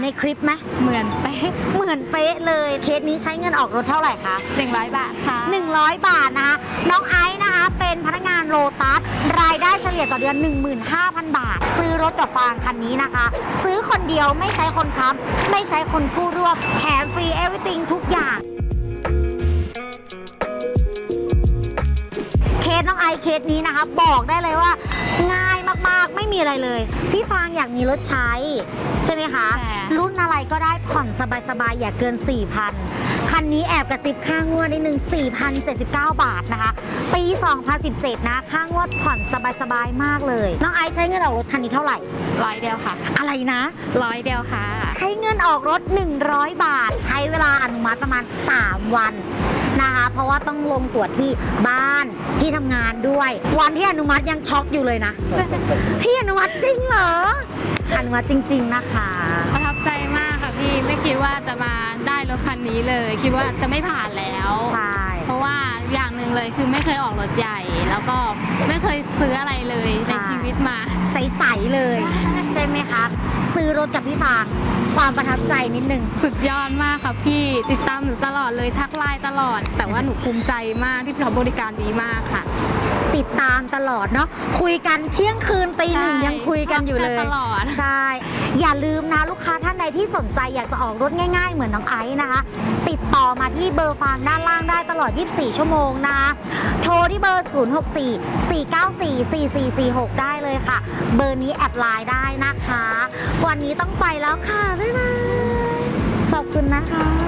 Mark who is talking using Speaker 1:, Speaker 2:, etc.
Speaker 1: อนในคลิปไหม
Speaker 2: เหมือนเป๊ะ
Speaker 1: เหมือนเป๊ะเลย เคสนี้ใช้เงินออกรถเท่าไหร่คะ
Speaker 2: หนึ่งร้อยบาทค่ะ
Speaker 1: 100 บาทนะคะ น้องไอซ์นะคะ เป็นพนักงานโลตัส รายได้เฉลี่ยต่อเดือน 15,000 บาท ซื้อรถกับฟางคันนี้นะคะ ซื้อคนเดียวไม่ใช้คนค้ำไม่ใช้คนกู้ร่วมแถมฟรี everything ทุกอย่างเคสน้องไอซ์เคสนี้นะคะ บอกได้เลยว่าง่าย มากๆ ไม่มีอะไรเลย พี่ฟางอยากมีรถใช้ ใช่ไหมคะ
Speaker 2: ใช่
Speaker 1: รุ่นอะไรก็ได้ผ่อนสบายๆ อย่าเกิน 4,000 คันนี้แอบกระซิบค่างวดนิดนึง 4,079 บาทนะคะ ปี 2017 นะ ค่างวดผ่อนสบายๆ มากเลย น้องไอซ์ใช้เงินออกรถคันนี้เท่าไหร่
Speaker 2: ร้อยเดียวค่ะ
Speaker 1: อะไรนะ
Speaker 2: ร้อยเดียวค่ะ
Speaker 1: ใช้เงินออกรถ 100 บาท ใช้เวลาอนุมัติประมาณ 3 วันนะคะ เพราะว่าต้องลงตรวจที่บ้านที่ทำงานด้วย วันที่อนุมัติยังช็อกอยู่เลยนะพี่อนุมัติจริงเหรออนุมัติจริง ๆ นะคะ
Speaker 2: ประทับใจมากค่ะพี่ไม่คิดว่าจะมาได้รถคันนี้เลย คิดว่าจะไม่ผ่านแล้ว
Speaker 1: ใช่
Speaker 2: เพราะว่าอย่างหนึ่งเลยคือไม่เคยออกรถใหญ่ แล้วก็ไม่เคยซื้ออะไรเลย
Speaker 1: ใช่
Speaker 2: ในชีวิตมา
Speaker 1: ใส ๆ เลย ใช่ไหมคะ ซื้อรถกับพี่ฟาง ความประทับใจนิดนึง
Speaker 2: สุดยอดมากค่ะพี่ติดตามหนูตลอดเลยทักไลน์ตลอด แต่ว่าหนูภูมิใจมากที่เขาบริการดีมากค่ะ
Speaker 1: ติดตามตลอดเนาะคุยกันเที่ยงคืนตีหนึ่ง
Speaker 2: ใช่
Speaker 1: ยังคุยกันอยู่เลย
Speaker 2: ตลอด
Speaker 1: ใช่ อย่าลืมนะลูกค้าท่านใดที่สนใจอยากจะออกรถง่ายๆ เหมือนน้องไอซ์นะคะ ติดต่อมาที่เบอร์ฟางด้านล่างได้ตลอด 24 ชั่วโมงนะคะโทรที่เบอร์ 064 494 4446 ได้เลยค่ะ เบอร์นี้แอดไลน์ได้นะคะ วันนี้ต้องไปแล้วค่ะ บ๊ายบาย ขอบคุณนะคะ